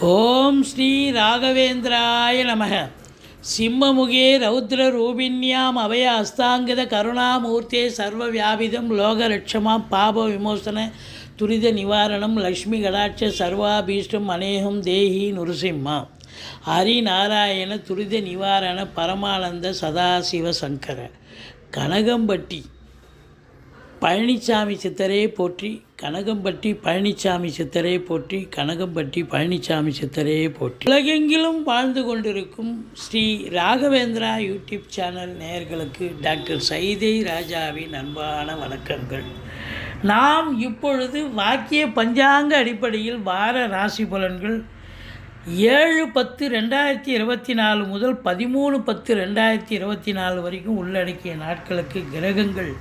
ஓம் ஸ்ரீ ராகவேந்திராய நமக. சிம்மமுகே ரௌத்ர ரௌத்ரரூபிண்யாம் அபய அஸ்தாங்கித கருணாமூர்த்தே சர்வ வியாபிதம் லோகலட்சமாம் பாப விமோசன துரித நிவாரணம் லக்ஷ்மி கடாட்ச சர்வாபீஷ்டம் அநேகம் தேஹி நுருசிம்மா. ஹரிநாராயண துரித நிவாரண பரமானந்த சதாசிவ சங்கர. கனகம்பட்டி பழனிசாமி சித்தரே போற்றி கனகம்பட்டி பழனிசாமி சித்தரே போற்றி கனகம்பட்டி பழனிசாமி சித்தரே போற்றி. உலகெங்கிலும் வாழ்ந்து கொண்டிருக்கும் ஸ்ரீ ராகவேந்திரா யூடியூப் சேனல் நேயர்களுக்கு டாக்டர் சைதை ராஜாவின் அன்பான வணக்கங்கள். நாம் இப்பொழுது வாக்கிய பஞ்சாங்க அடிப்படையில் வார ராசி பலன்கள் ஏழு பத்து ரெண்டாயிரத்தி இருபத்தி நாலு முதல் பதிமூணு பத்து ரெண்டாயிரத்தி இருபத்தி நாலு வரைக்கும் உள்ளடக்கிய நாட்களுக்கு கிரகங்கள்.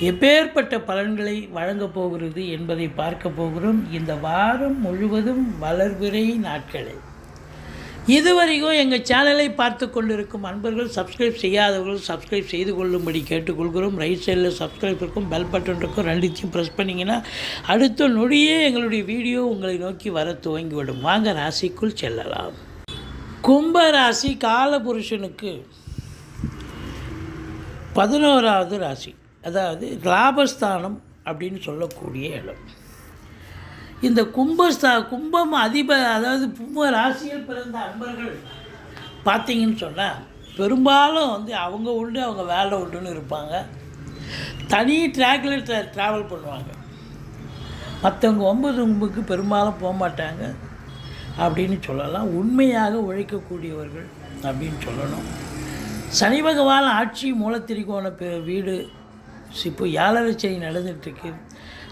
எப்பேற்பட்ட பலன்களை வழங்கப் போகிறது என்பதை பார்க்க போகிறோம். இந்த வாரம் முழுவதும் வளர்விரை நாட்களே. இதுவரைக்கும் எங்கள் சேனலை பார்த்து கொண்டிருக்கும் அன்பர்கள் சப்ஸ்கிரைப் செய்யாதவர்கள் சப்ஸ்கிரைப் செய்து கொள்ளும்படி கேட்டுக்கொள்கிறோம். ரைட் சைடில் சப்ஸ்கிரைப் இருக்கும் பெல் பட்டன் இருக்கும் ரெண்டுத்தையும் ப்ரெஸ் பண்ணிங்கன்னா அடுத்த நொடியே எங்களுடைய வீடியோ உங்களை நோக்கி வர துவங்கிவிடும். வாங்க ராசிக்குள் செல்லலாம். கும்ப ராசி காலபுருஷனுக்கு பதினோராவது ராசி. அதாவது லாபஸ்தானம் அப்படின்னு சொல்லக்கூடிய இடம். இந்த கும்பஸ்தா கும்பம் அதிப அதாவது கும்ப ராசியில் பிறந்த அன்பர்கள் பார்த்தீங்கன்னு சொன்னால் பெரும்பாலும் வந்து அவங்க உண்டு அவங்க வேலை உண்டுன்னு இருப்பாங்க. தனி ட்ராக்கில் ட்ரா ட்ராவல் பண்ணுவாங்க. மற்றவங்க ஒன்பது கும்புக்கு பெரும்பாலும் போக மாட்டாங்க அப்படின்னு சொல்லலாம். உண்மையாக உழைக்கக்கூடியவர்கள் அப்படின்னு சொல்லணும். சனி பகவான் ஆட்சி மூலத்திரிகோண வீடு இப்போ ஏழரைச்சனி நடந்துட்டுருக்கு.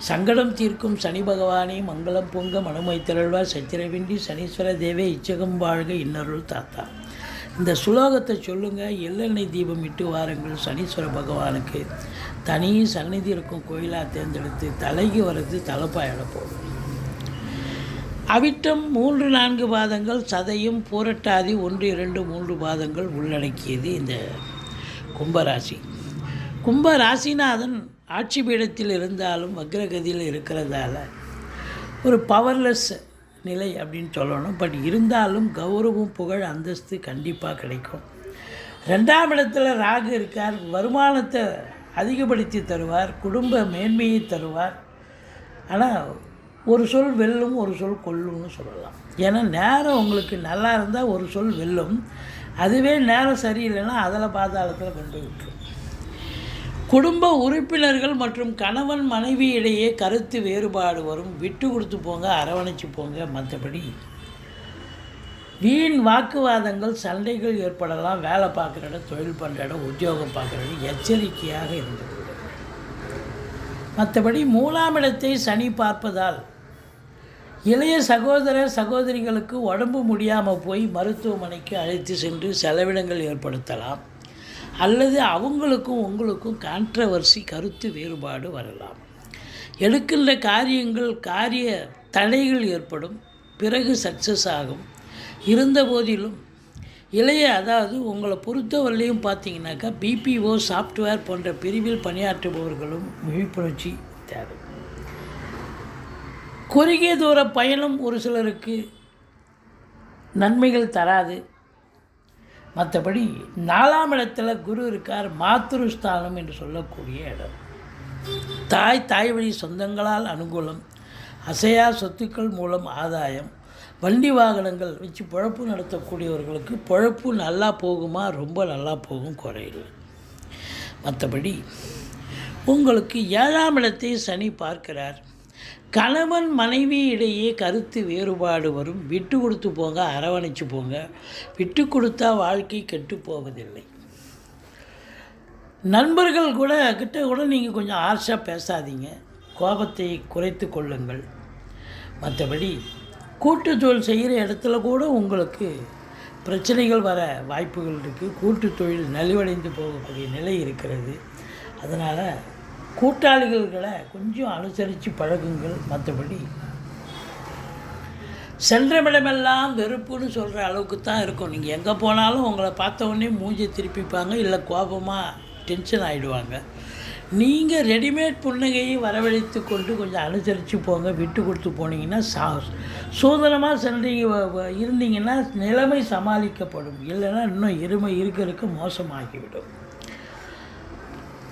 சங்கடம் தீர்க்கும் சனி பகவானே மங்களம் பொங்க மனுமை திரழ்வா சத்திரவிண்டி சனீஸ்வர தேவே இச்சகம் வாழ்க இன்னருள் தாத்தா. இந்த சுலோகத்தை சொல்லுங்கள் எள்ளெண்ணெய் தீபம் இட்டு வாருங்கள் சனீஸ்வர பகவானுக்கு. தனி சந்நிதி இருக்கும் கோயிலாக தேர்ந்தெடுத்து தலைக்கு வர்றது தலைப்பாயிட போடும் அவிட்டம் மூன்று நான்கு பாதங்கள் சதையும் பூரட்டாதி ஒன்று இரண்டு மூன்று பாதங்கள் உள்ளடக்கியது இந்த கும்பராசி. கும்ப ராசிநாதன் ஆட்சி பீடத்தில் இருந்தாலும் வக்ரகதியில் இருக்கிறதால ஒரு பவர்லெஸ் நிலை அப்படின்னு சொல்லணும். பட் இருந்தாலும் கௌரவம் புகழ் அந்தஸ்து கண்டிப்பாக கிடைக்கும். ரெண்டாம் இடத்துல ராகு இருக்கார். வருமானத்தை அதிகப்படுத்தி தருவார். குடும்ப மேன்மையை தருவார். ஆனால் ஒரு சொல் வெல்லும் ஒரு சொல் கொல்லும்னு சொல்லலாம். ஏன்னா நேரம் உங்களுக்கு நல்லா இருந்தால் ஒரு சொல் வெல்லும். அதுவே நேரம் சரியில்லைன்னா அதில் பாதாளத்தில் கொண்டு விட்டுரும். குடும்ப உறுப்பினர்கள் மற்றும் கணவன் மனைவி இடையே கருத்து வேறுபாடு வரும். விட்டு கொடுத்து போங்க அரவணைச்சு போங்க மற்றபடி வீண் வாக்குவாதங்கள் சண்டைகள் ஏற்படலாம். வேலை பார்க்குற இடம் தொழில் பண்ணுற இடம் உத்தியோகம் பார்க்குற இடம் எச்சரிக்கையாக இருந்தது மற்றபடி மூலாம் இடத்தை சனி பார்ப்பதால் இளைய சகோதர சகோதரிகளுக்கு உடம்பு முடியாமல் போய் மருத்துவமனைக்கு அழைத்து சென்று செலவினங்கள் ஏற்படுத்தலாம். அல்லது அவங்களுக்கும் உங்களுக்கும் கான்ட்ரவர்சி கருத்து வேறுபாடு வரலாம். எடுக்கின்ற காரியங்கள் காரிய தடைகள் ஏற்படும். பிறகு சக்ஸஸ் ஆகும். இருந்த போதிலும் இளைய அதாவது உங்களை பொறுத்தவரையிலையும் பார்த்தீங்கன்னாக்கா பிபிஓ சாஃப்ட்வேர் போன்ற பிரிவில் பணியாற்றுபவர்களும் விழிப்புணர்ச்சி தேவை. குறுகிய தூர பயணம் ஒரு சிலருக்கு நன்மைகள் தராது. மற்றபடி நாலாம் இடத்துல குரு இருக்கார் மாத்ருஸ்தானம் என்று சொல்லக்கூடிய இடம். தாய் தாய் வழி சொந்தங்களால் அனுகூலம் அசையா சொத்துக்கள் மூலம் ஆதாயம் வண்டி வாகனங்கள் வச்சு பொழப்பு நடத்தக்கூடியவர்களுக்கு பொழப்பு நல்லா போகுமா ரொம்ப நல்லா போகும் குறையில்லை. மற்றபடி உங்களுக்கு ஏழாம் இடத்தை சனி பார்க்கிறார். கணவன் மனைவி இடையே கருத்து வேறுபாடு வரும். விட்டு கொடுத்து போங்க அரவணைச்சு போங்க. விட்டு கொடுத்தா வாழ்க்கை கெட்டு போவதில்லை. நண்பர்கள் கூட கிட்ட கூட நீங்கள் கொஞ்சம் ஆர்ஷாக பேசாதீங்க. கோபத்தை குறைத்து கொள்ளுங்கள். மற்றபடி கூட்டுத்தொழில் செய்கிற இடத்துல கூட உங்களுக்கு பிரச்சனைகள் வர வாய்ப்புகள் இருக்குது கூட்டுத்தொழில் நலிவடைந்து போகக்கூடிய நிலை இருக்கிறது. அதனால் கூட்டாளிகளை கொஞ்சம் அனுசரித்து பழகுங்கள் மற்றபடி. சென்றமிடமெல்லாம் வெறுப்புன்னு சொல்கிற அளவுக்கு தான் இருக்கும். நீங்கள் எங்கே போனாலும் உங்களை பார்த்த உடனே மூஞ்சி திருப்பிப்பாங்க இல்லை கோபமாக டென்ஷன் ஆகிடுவாங்க நீங்கள் ரெடிமேட் புன்னகையை வரவழைத்து கொண்டு கொஞ்சம் அனுசரித்து போங்க விட்டு கொடுத்து போனீங்கன்னா சா சூதனமாக சென்றீங்க இருந்தீங்கன்னா நிலைமை சமாளிக்கப்படும். இல்லைன்னா இன்னும் இருமை இருக்க இருக்க மோசமாகிவிடும்.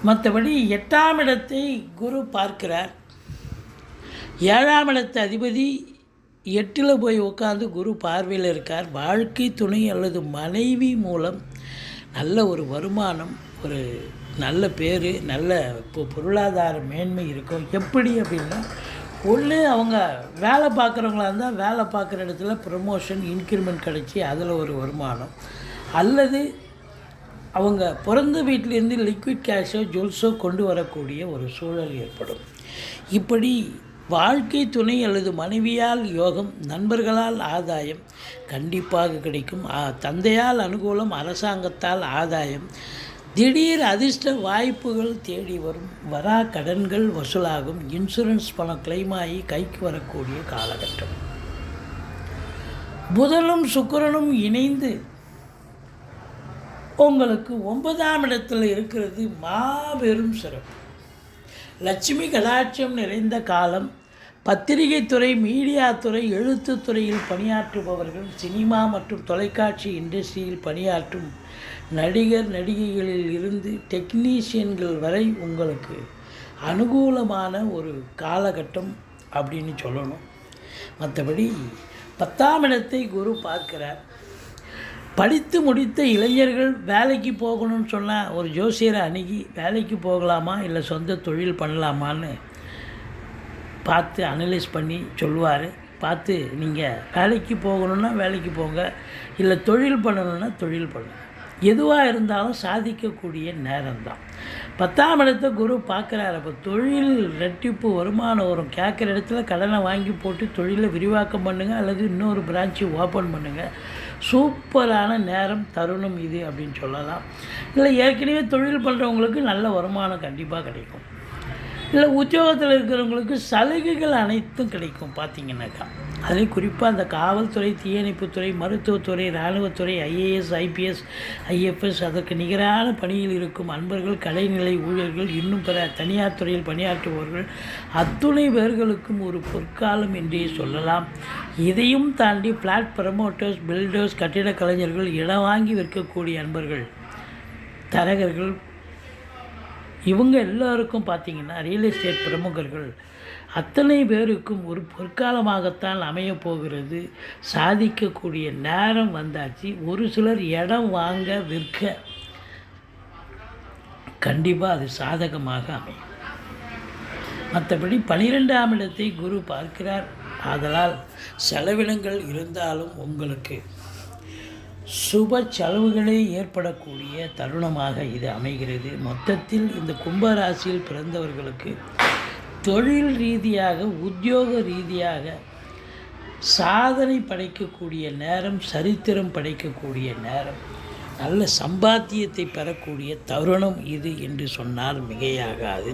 மற்றபடி எட்டாம் இடத்தை குரு பார்க்கிறார். ஏழாம் இடத்து அதிபதி எட்டில் போய் உட்காந்து குரு பார்வையில் இருக்கார். வாழ்க்கை துணை அல்லது மனைவி மூலம் நல்ல ஒரு வருமானம் ஒரு நல்ல பேர் நல்ல இப்போ பொருளாதார மேன்மை இருக்கும். எப்படி அப்படின்னா ஒன்று அவங்க வேலை பார்க்குறவங்களா இருந்தால் வேலை பார்க்குற இடத்துல ப்ரமோஷன் இன்க்ரிமெண்ட் கிடச்சி அதில் ஒரு வருமானம். அல்லது அவங்க பிறந்த வீட்டிலேருந்து லிக்விட் கேஷோ ஜுவல்ஸோ கொண்டு வரக்கூடிய ஒரு சூழல் ஏற்படும். இப்படி வாழ்க்கை துணை அல்லது மனைவியால் யோகம் நண்பர்களால் ஆதாயம் கண்டிப்பாக கிடைக்கும். தந்தையால் அனுகூலம் அரசாங்கத்தால் ஆதாயம். திடீர் அதிர்ஷ்ட வாய்ப்புகள் தேடி வரும். வரா கடன்கள் வசூலாகும். இன்சூரன்ஸ் பணம் claim ஆகி கைக்கு வரக்கூடிய காலகட்டம். புதனும் சுக்கிரனும் இணைந்து உங்களுக்கு ஒன்பதாம் இடத்தில் இருக்கிறது மாபெரும் சிறப்பு. லட்சுமி கடாட்சம் நிறைந்த காலம் பத்திரிகை துறை மீடியா துறை எழுத்து துறையில் பணியாற்றுபவர்கள் சினிமா மற்றும் தொலைக்காட்சி இண்டஸ்ட்ரியில் பணியாற்றும் நடிகர் நடிகைகளில் இருந்து டெக்னீஷியன்கள் வரை உங்களுக்கு அனுகூலமான ஒரு காலகட்டம் அப்படின்னு சொல்லணும். மற்றபடி பத்தாம் இடத்தை குரு பார்க்கிறார். படித்து முடித்த இளைஞர்கள் வேலைக்கு போகணும்னு சொன்னால் ஒரு ஜோசியரை அணுகி வேலைக்கு போகலாமா இல்லை சொந்த தொழில் பண்ணலாமான்னு பார்த்து அனலைஸ் பண்ணி சொல்லுவார். பார்த்து நீங்கள் வேலைக்கு போகணுன்னா வேலைக்கு போங்க இல்லை தொழில் பண்ணணுன்னா தொழில் பண்ணுங்க. எதுவாக இருந்தாலும் சாதிக்கக்கூடிய நேரம்தான். பத்தாம் இடத்த குரு பார்க்குறாரு. அப்போ தொழில் ரெட்டிப்பு வருமானம் வரும். கேட்குற இடத்துல கடனை வாங்கி போட்டு தொழிலை விரிவாக்கம் பண்ணுங்கள் அல்லது இன்னொரு பிரான்ச்சு ஓப்பன் பண்ணுங்கள் சூப்பரான நேரம் தருணம் இது அப்படின்னு சொல்லலாம். இல்லை ஏற்கனவே தொழில் பண்ணுறவங்களுக்கு நல்ல வருமானம் கண்டிப்பாக கிடைக்கும். இல்லை உத்தியோகத்தில் இருக்கிறவங்களுக்கு சலுகைகள் அனைத்தும் கிடைக்கும் பார்த்தீங்கன்னாக்கா. அதுலேயும் குறிப்பாக அந்த காவல்துறை தீயணைப்புத்துறை மருத்துவத்துறை இராணுவத்துறை ஐஏஎஸ் ஐபிஎஸ் ஐஎஃப்எஸ் அதற்கு நிகரான பணியில் இருக்கும் அன்பர்கள் கலைநிலை ஊழியர்கள் இன்னும் பிற தனியார் துறையில் பணியாற்றுபவர்கள் அத்துணை பேர்களுக்கும் ஒரு பொற்காலம் என்றே சொல்லலாம். இதையும் தாண்டி ஃப்ளாட் ப்ரமோட்டர்ஸ் பில்டர்ஸ் கட்டிடக் கலைஞர்கள் இடம் வாங்கி விற்கக்கூடிய அன்பர்கள் தரகர்கள் இவங்க எல்லாருக்கும் பார்த்திங்கன்னா ரியல் எஸ்டேட் பிரமுகர்கள் அத்தனை பேருக்கும் ஒரு பொற்காலமாகத்தான் அமையப் போகிறது. சாதிக்கக்கூடிய நேரம் வந்தாச்சு. ஒரு சிலர் இடம் வாங்க விற்க கண்டிப்பாக அது சாதகமாக அமையும். மற்றபடி பனிரெண்டாம் இடத்தை குரு பார்க்கிறார். ஆதலால் செலவினங்கள் இருந்தாலும் உங்களுக்கு சுப செலவுகளே ஏற்படக்கூடிய தருணமாக இது அமைகிறது. மொத்தத்தில் இந்த கும்பராசியில் பிறந்தவர்களுக்கு தொழில் ரீதியாக உத்தியோக ரீதியாக சாதனை படைக்கக்கூடிய நேரம் சரித்திரம் படைக்கக்கூடிய நேரம். நல்ல சம்பாத்தியத்தை பெறக்கூடிய தருணம் இது என்று சொன்னால் மிகையாகாது.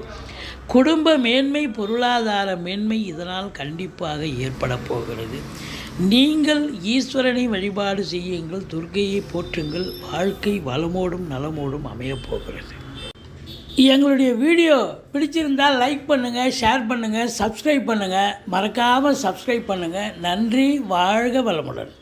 குடும்ப மேன்மை பொருளாதார மேன்மை இதனால் கண்டிப்பாக ஏற்பட போகிறது. நீங்கள் ஈஸ்வரனை வழிபாடு செய்யுங்கள் துர்கையை போற்றுங்கள் வாழ்க்கை வளமோடும் நலமோடும் அமையப் போகிறது. எங்களுடைய வீடியோ பிடிச்சிருந்தால் லைக் பண்ணுங்கள் ஷேர் பண்ணுங்கள் சப்ஸ்கிரைப் பண்ணுங்கள் மறக்காமல் சப்ஸ்கிரைப் பண்ணுங்கள் நன்றி வாழ்க வளமுடன்.